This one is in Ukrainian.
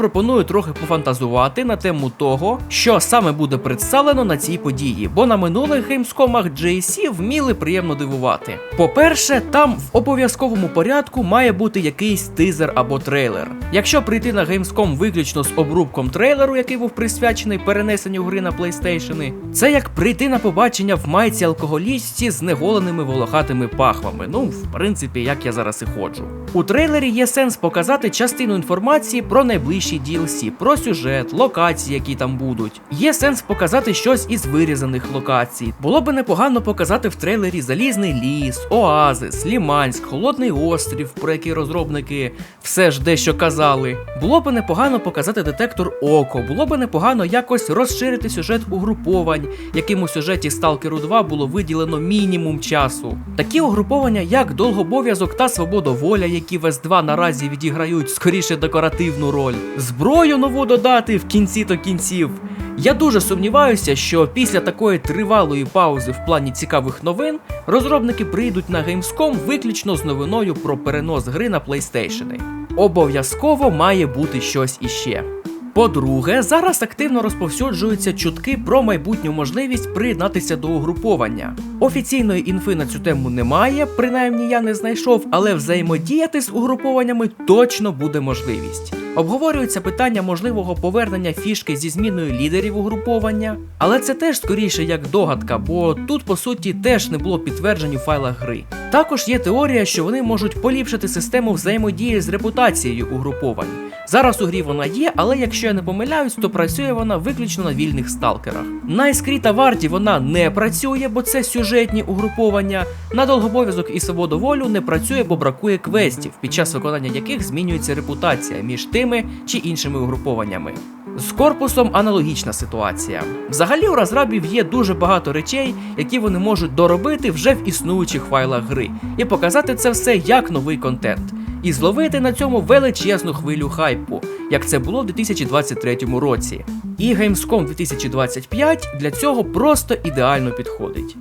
Пропоную трохи пофантазувати на тему того, що саме буде представлено на цій події, бо на минулих геймскомах GSC вміли приємно дивувати. По-перше, там в обов'язковому порядку має бути якийсь тизер або трейлер. Якщо прийти на Gamescom виключно з обрубком трейлеру, який був присвячений перенесенню гри на PlayStation, це як прийти на побачення в майці алкоголічці з неголеними волохатими пахвами. Ну, в принципі, як я зараз і ходжу. У трейлері є сенс показати частину інформації про найближчі DLC, про сюжет, локації, які там будуть. Є сенс показати щось із вирізаних локацій. Було би непогано показати в трейлері Залізний ліс, Оазис, Ліманськ, Холодний острів, про який розробники все ж дещо казали. Було би непогано показати детектор Око, було би непогано якось розширити сюжет угруповань, яким у сюжеті Stalker 2 було виділено мінімум часу. Такі угруповання, як Довгобов'язок та Свободоволя, які в S2 наразі відіграють скоріше декоративну роль, зброю нову додати в кінці то кінців. Я дуже сумніваюся, що після такої тривалої паузи в плані цікавих новин розробники прийдуть на Gamescom виключно з новиною про перенос гри на PlayStation. Обов'язково має бути щось іще. По-друге, зараз активно розповсюджуються чутки про майбутню можливість приєднатися до угруповання. Офіційної інфи на цю тему немає, принаймні я не знайшов, але взаємодіяти з угрупованнями точно буде можливість. Обговорюється питання можливого повернення фішки зі зміною лідерів угруповання, але це теж скоріше як догадка, бо тут по суті теж не було підтверджень у файлах гри. Також є теорія, що вони можуть поліпшити систему взаємодії з репутацією угруповань. Зараз у грі вона є, але якщо я не помиляюсь, то працює вона виключно на вільних сталкерах. На іскрі варті вона не працює, бо це сюжетні угруповання. На довгобов'язок і свободоволю не працює, бо бракує квестів, під час виконання яких змінюється репутація між тими чи іншими угрупованнями. З корпусом аналогічна ситуація. Взагалі у розрабів є дуже багато речей, які вони можуть доробити вже в існуючих файлах гри, і показати це все як новий контент. І зловити на цьому величезну хвилю хайпу, як це було в 2023 році. І Gamescom 2025 для цього просто ідеально підходить.